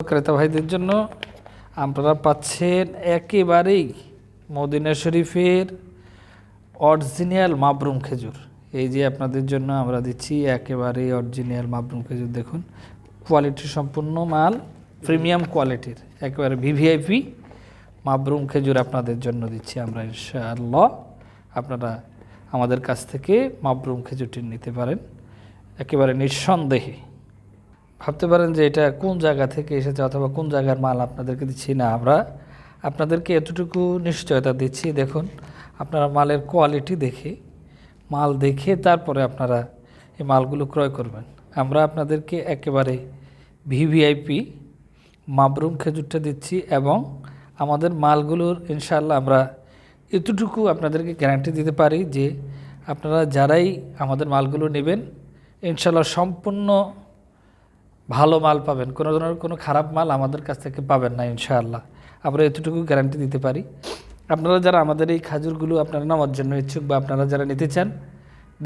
ক্রেতা ভাইদের জন্য আপনারা পাচ্ছেন একেবারেই মদিনা শরীফের অরিজিনাল মাবরুম খেজুর। এই যে আপনাদের জন্য আমরা দিচ্ছি একেবারেই অরিজিনাল মাবরুম খেজুর। দেখুন, কোয়ালিটি সম্পূর্ণ মাল, প্রিমিয়াম কোয়ালিটির, একেবারে ভিভিআইপি মাবরুম খেজুর আপনাদের জন্য দিচ্ছি আমরা ইনশাআল্লাহ। আপনারা আমাদের কাছ থেকে মাবরুম খেজুরটি নিতে পারেন। একেবারে নিঃসন্দেহে। ভাবতে পারেন যে এটা কোন জায়গা থেকে এসেছে অথবা কোন জায়গার মাল আপনাদেরকে দিচ্ছি? না, আমরা আপনাদেরকে এতটুকু নিশ্চয়তা দিচ্ছি। দেখুন, আপনারা মালের কোয়ালিটি দেখে, মাল দেখে তারপরে আপনারা এই মালগুলো ক্রয় করবেন। আমরা আপনাদেরকে একেবারে ভিভিআইপি মাবরুম খেজুরটা দিচ্ছি এবং আমাদের মালগুলোর ইনশাল্লাহ আমরা এতটুকু আপনাদেরকে গ্যারান্টি দিতে পারি যে আপনারা যারাই আমাদের মালগুলো নেবেন ইনশাল্লাহ সম্পূর্ণ ভালো মাল পাবেন। কোনো ধরনের কোনো খারাপ মাল আমাদের কাছ থেকে পাবেন না ইনশাআল্লাহ। আমরা এতটুকু গ্যারান্টি দিতে পারি। আপনারা যারা আমাদের এই খাজুরগুলো আপনারা নেওয়ার জন্য ইচ্ছুক বা আপনারা যারা নিতে চান,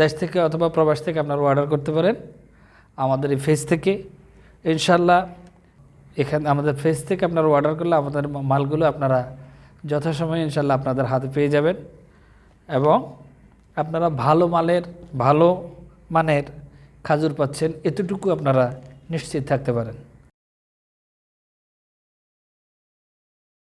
দেশ থেকে অথবা প্রবাস থেকে আপনারা অর্ডার করতে পারেন আমাদের এই ফেজ থেকে। ইনশাআল্লাহ এখানে আমাদের ফেজ থেকে আপনারা অর্ডার করলে আমাদের মালগুলো আপনারা যথাসময়ে ইনশাল্লাহ আপনাদের হাতে পেয়ে যাবেন। এবং আপনারা ভালো মালের ভালো মানের খাজুর পাচ্ছেন। এতটুকু আপনারা নিশ্চিত থাকতে পারেন।